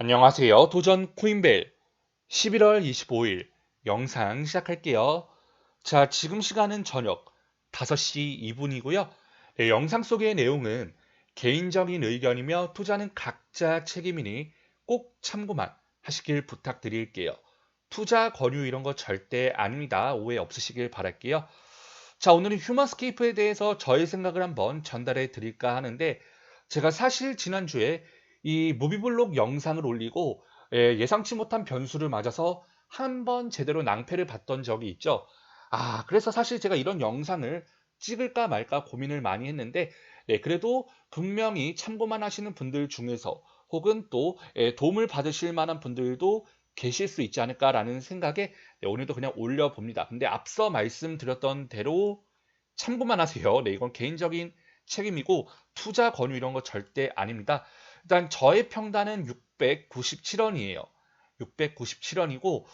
안녕하세요. 도전 코인벨 11월 25일 영상 시작할게요. 자, 지금 시간은 저녁 5시 2분이고요. 영상 속의 내용은 개인적인 의견이며 투자는 각자 책임이니 꼭 참고만 하시길 부탁드릴게요. 투자 권유 이런 거 절대 아닙니다. 오해 없으시길 바랄게요. 자, 오늘은 휴먼스케이프에 대해서 저의 생각을 한번 전달해 드릴까 하는데 제가 사실 지난주에 이 무비블록 영상을 올리고 예, 예상치 못한 변수를 맞아서 한 번 제대로 낭패를 봤던 적이 있죠. 아, 그래서 사실 제가 이런 영상을 찍을까 말까 고민을 많이 했는데 네, 그래도 분명히 참고만 하시는 분들 중에서 혹은 또 예, 도움을 받으실 만한 분들도 계실 수 있지 않을까라는 생각에 네, 오늘도 그냥 올려봅니다. 근데 앞서 말씀드렸던 대로 참고만 하세요. 네, 이건 개인적인 책임이고 투자 권유 이런 거 절대 아닙니다. 일단 저의 평단은 697원이에요. 697원이고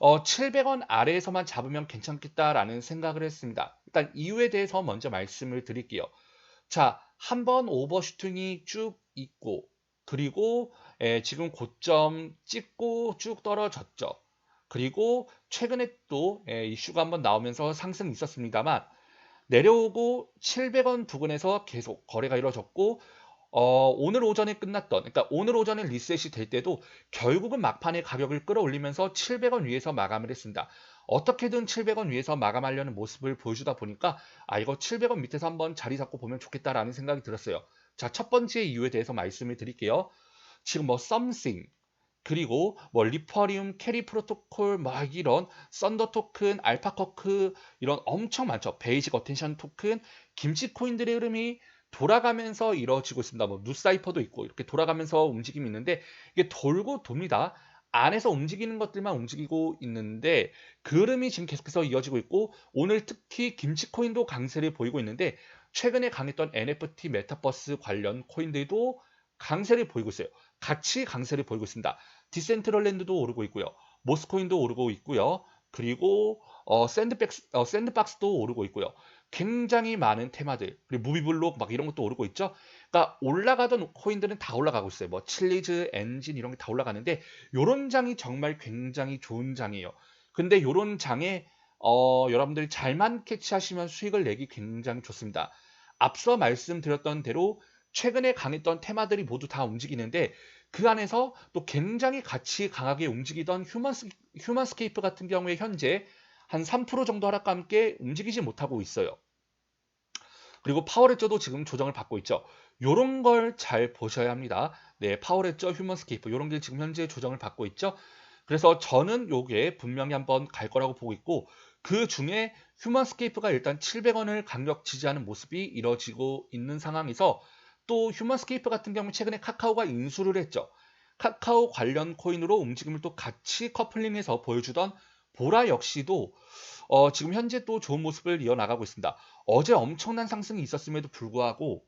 어, 700원 아래에서만 잡으면 괜찮겠다라는 생각을 했습니다. 일단 이유에 대해서 먼저 말씀을 드릴게요. 자, 한 번 오버슈팅이 쭉 있고 그리고 에, 지금 고점 찍고 쭉 떨어졌죠. 그리고 최근에 또 에, 이슈가 한번 나오면서 상승이 있었습니다만 내려오고 700원 부근에서 계속 거래가 이루어졌고 어, 오늘 오전에 끝났던, 그러니까 오늘 오전에 리셋이 될 때도 결국은 막판에 가격을 끌어올리면서 700원 위에서 마감을 했습니다. 어떻게든 700원 위에서 마감하려는 모습을 보여주다 보니까 아 이거 700원 밑에서 한번 자리 잡고 보면 좋겠다라는 생각이 들었어요. 자, 첫 번째 이유에 대해서 말씀을 드릴게요. 지금 뭐 something 그리고 뭐 리퍼리움, 캐리 프로토콜 막 이런 썬더 토큰, 알파 커크 이런 엄청 많죠. 베이직 어텐션 토큰, 김치 코인들의 흐름이 돌아가면서 이루어지고 있습니다. 뭐 누사이퍼도 있고 이렇게 돌아가면서 움직임이 있는데 이게 돌고 돕니다. 안에서 움직이는 것들만 움직이고 있는데 그름이 지금 계속해서 이어지고 있고 오늘 특히 김치 코인도 강세를 보이고 있는데 최근에 강했던 NFT 메타버스 관련 코인들도 강세를 보이고 있어요. 같이 강세를 보이고 있습니다. 디센트럴랜드도 오르고 있고요. 모스코인도 오르고 있고요. 그리고 어, 샌드박스, 어, 샌드박스도 오르고 있고요. 굉장히 많은 테마들 그리고 무비블록 막 이런 것도 오르고 있죠. 그러니까 올라가던 코인들은 다 올라가고 있어요. 뭐 칠리즈, 엔진 이런 게 다 올라가는데 요런 장이 정말 굉장히 좋은 장이에요. 근데 요런 장에 어, 여러분들이 잘만 캐치하시면 수익을 내기 굉장히 좋습니다. 앞서 말씀드렸던 대로 최근에 강했던 테마들이 모두 다 움직이는데 그 안에서 또 굉장히 같이 강하게 움직이던 휴먼스, 휴먼스케이프 같은 경우에 현재 한 3% 정도 하락과 함께 움직이지 못하고 있어요. 그리고 파워레저도 지금 조정을 받고 있죠. 요런 걸 잘 보셔야 합니다. 네, 파워레저, 휴먼스케이프 요런 게 지금 현재 조정을 받고 있죠. 그래서 저는 요게 분명히 한번 갈 거라고 보고 있고 그 중에 휴먼스케이프가 일단 700원을 강력 지지하는 모습이 이뤄지고 있는 상황에서 또 휴먼스케이프 같은 경우 최근에 카카오가 인수를 했죠. 카카오 관련 코인으로 움직임을 또 같이 커플링해서 보여주던 보라 역시도 어, 지금 현재 또 좋은 모습을 이어나가고 있습니다. 어제 엄청난 상승이 있었음에도 불구하고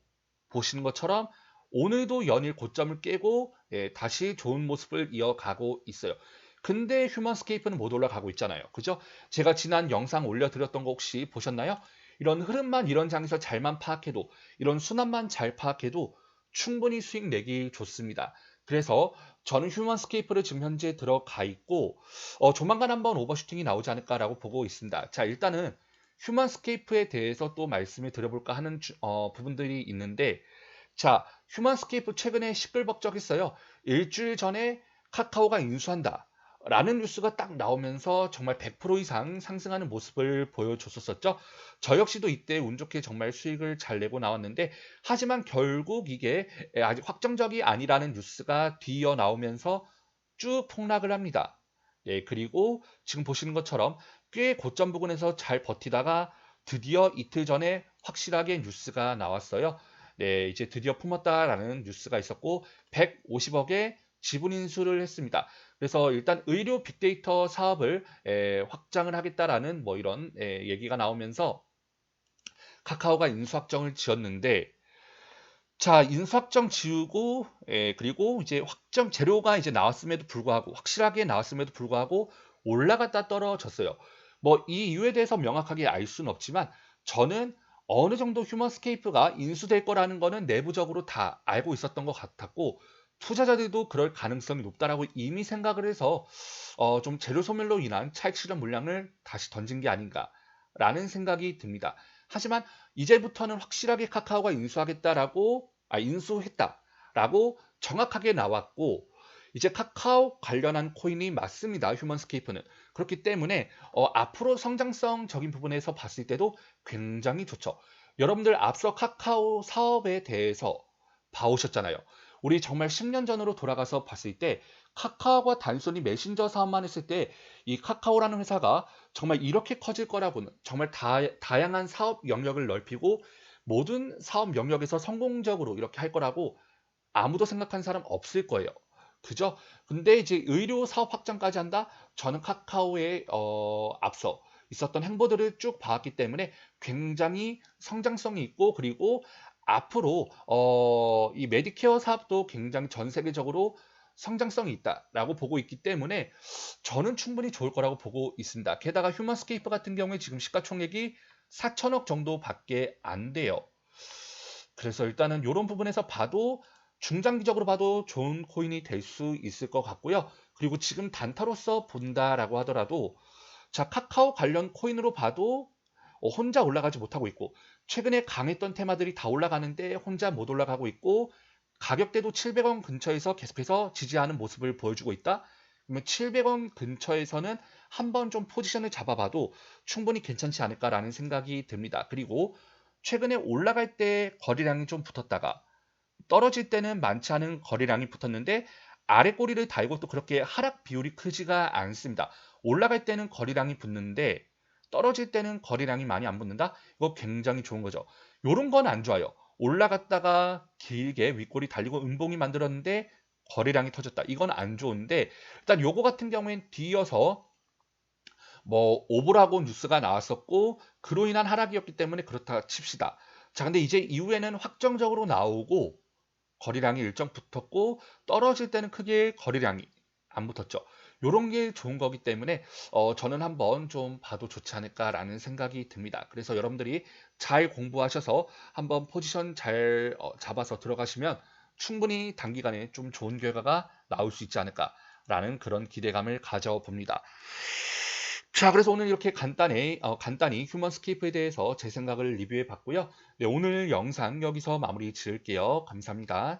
보시는 것처럼 오늘도 연일 고점을 깨고 예, 다시 좋은 모습을 이어가고 있어요. 근데 휴먼스케이프는 못 올라가고 있잖아요. 그죠? 제가 지난 영상 올려드렸던 거 혹시 보셨나요? 이런 흐름만 이런 장에서 잘만 파악해도 이런 순환만 잘 파악해도 충분히 수익 내기 좋습니다. 그래서 저는 휴먼스케이프를 지금 현재 들어가 있고 어, 조만간 한번 오버슈팅이 나오지 않을까라고 보고 있습니다. 자 일단은 휴먼스케이프에 대해서 또 말씀을 드려볼까 하는 주, 어, 부분들이 있는데 자 휴먼스케이프 최근에 시끌벅적했어요. 일주일 전에 카카오가 인수한다. 라는 뉴스가 딱 나오면서 정말 100% 이상 상승하는 모습을 보여줬었죠. 저 역시도 이때 운 좋게 정말 수익을 잘 내고 나왔는데 하지만 결국 이게 아직 확정적이 아니라는 뉴스가 뒤이어 나오면서 쭉 폭락을 합니다. 예, 그리고 지금 보시는 것처럼 꽤 고점 부근에서 잘 버티다가 드디어 이틀 전에 확실하게 뉴스가 나왔어요. 네, 이제 드디어 품었다라는 뉴스가 있었고 150억의 지분 인수를 했습니다. 그래서 일단 의료 빅데이터 사업을 에, 확장을 하겠다라는 뭐 이런 에, 얘기가 나오면서 카카오가 인수확정을 지었는데 자 인수확정 지우고 에, 그리고 이제 확정 재료가 이제 나왔음에도 불구하고 확실하게 나왔음에도 불구하고 올라갔다 떨어졌어요. 뭐 이 이유에 대해서 명확하게 알 수는 없지만 저는 어느 정도 휴먼스케이프가 인수될 거라는 거는 내부적으로 다 알고 있었던 것 같았고 투자자들도 그럴 가능성이 높다라고 이미 생각을 해서 어, 좀 재료 소멸로 인한 차익 실현 물량을 다시 던진 게 아닌가라는 생각이 듭니다. 하지만 이제부터는 확실하게 카카오가 인수하겠다라고 아 인수했다라고 정확하게 나왔고 이제 카카오 관련한 코인이 맞습니다. 휴먼스케이프는 그렇기 때문에 어, 앞으로 성장성적인 부분에서 봤을 때도 굉장히 좋죠. 여러분들 앞서 카카오 사업에 대해서 봐오셨잖아요. 우리 정말 10년 전으로 돌아가서 봤을 때 카카오가 단순히 메신저 사업만 했을 때 이 카카오라는 회사가 정말 이렇게 커질 거라고는 정말 다, 다양한 사업 영역을 넓히고 모든 사업 영역에서 성공적으로 이렇게 할 거라고 아무도 생각한 사람 없을 거예요. 그죠? 근데 이제 의료 사업 확장까지 한다? 저는 카카오의 어, 앞서 있었던 행보들을 쭉 봐왔기 때문에 굉장히 성장성이 있고 그리고 앞으로 어, 이 메디케어 사업도 굉장히 전 세계적으로 성장성이 있다라고 보고 있기 때문에 저는 충분히 좋을 거라고 보고 있습니다. 게다가 휴먼스케이프 같은 경우에 지금 시가총액이 4천억 정도밖에 안 돼요. 그래서 일단은 이런 부분에서 봐도 중장기적으로 봐도 좋은 코인이 될 수 있을 것 같고요. 그리고 지금 단타로서 본다라고 하더라도 자 카카오 관련 코인으로 봐도 어, 혼자 올라가지 못하고 있고 최근에 강했던 테마들이 다 올라가는데 혼자 못 올라가고 있고 가격대도 700원 근처에서 계속해서 지지하는 모습을 보여주고 있다. 그러면 700원 근처에서는 한번 좀 포지션을 잡아봐도 충분히 괜찮지 않을까라는 생각이 듭니다. 그리고 최근에 올라갈 때 거래량이 좀 붙었다가 떨어질 때는 많지 않은 거래량이 붙었는데 아래 꼬리를 달고 또 그렇게 하락 비율이 크지가 않습니다. 올라갈 때는 거래량이 붙는데 떨어질 때는 거래량이 많이 안 붙는다? 이거 굉장히 좋은 거죠. 요런 건 안 좋아요. 올라갔다가 길게 윗골이 달리고 음봉이 만들었는데 거래량이 터졌다. 이건 안 좋은데 일단 요거 같은 경우엔 뒤이어서 뭐 오보라고 뉴스가 나왔었고 그로 인한 하락이었기 때문에 그렇다 칩시다. 자, 근데 이제 이후에는 확정적으로 나오고 거래량이 일정 붙었고 떨어질 때는 크게 거래량이 안 붙었죠. 요런 게 좋은 거기 때문에 어, 저는 한번 좀 봐도 좋지 않을까라는 생각이 듭니다. 그래서 여러분들이 잘 공부하셔서 한번 포지션 잘 어, 잡아서 들어가시면 충분히 단기간에 좀 좋은 결과가 나올 수 있지 않을까라는 그런 기대감을 가져봅니다. 자, 그래서 오늘 이렇게 간단히, 어, 간단히 휴먼스케이프에 대해서 제 생각을 리뷰해 봤고요. 네, 오늘 영상 여기서 마무리 지을게요. 감사합니다.